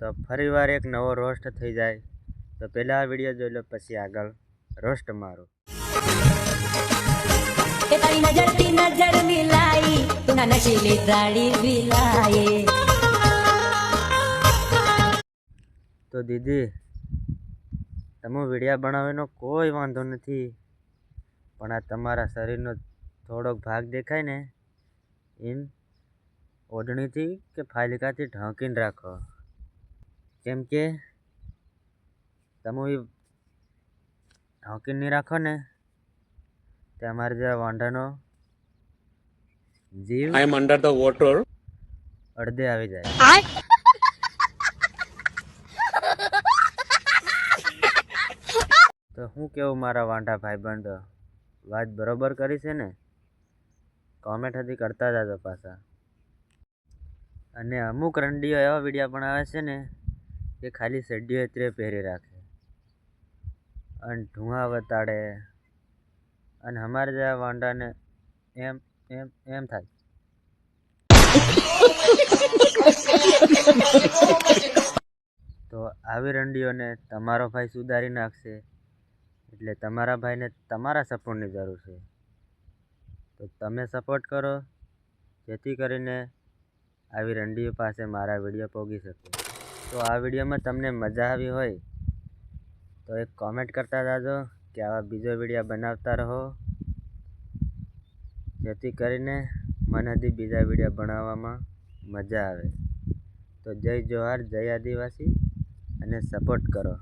તો ફરીવાર એક નવો રોસ્ટ થઈ જાય. તો પહેલાં આ વીડિયો જોઈ લો પછી આગળ. રોસ્ટ મારો. તારી નજર નજર મિલાઈ તું નશીલી દાડી વિલાયે તો દીદી તમે વિડીયા બનાવવાનો કોઈ વાંધો નથી. પણ આ તમારા શરીરનો થોડોક ભાગ દેખાય ને એમ ઓઢણીથી કે ફાલિકાથી ઢાંકીને રાખો. કેમ કે તમે ઢાંકીને નહીં રાખો ને તે અમારે જે વાંઢાનો જીવ I am under the water અડધે આવી જાય. તો હું કેવું મારા વાંઢા ભાઈબંધો? વાત બરોબર કરી છે ને? કોમેન્ટ હતી કરતા જાજો પાછા. અને અમુક રંડીઓ એવા વીડિયો આવે છે ને કે ખાલી સડ્યો અત્રે પહેરી રાખે. અને ધુઆ વતાડે. અને અમારે જ્યાં વાંડાને એમ એમ એમ થાય. તો આવી રંડીઓને તમારો ભાઈ સુધારી નાખશે. એટલે તમારા ભાઈને તમારા સપોર્ટની જરૂર છે. તો તમે સપોર્ટ કરો. જેથી કરીને આવી રંડીઓ પાસે મારા વીડિયો પહોંચી શકે. તો આ વિડીયોમાં તમને મજા આવી હોય, તો એક કોમેન્ટ કરતા જાજો કે આવા બીજો વીડિયો બનાવતા રહો. જેથી કરીને મને હજી બીજા વીડિયો બનાવવામાં મજા આવે. તો જય જોહાર, જય આદિવાસી અને સપોર્ટ કરો.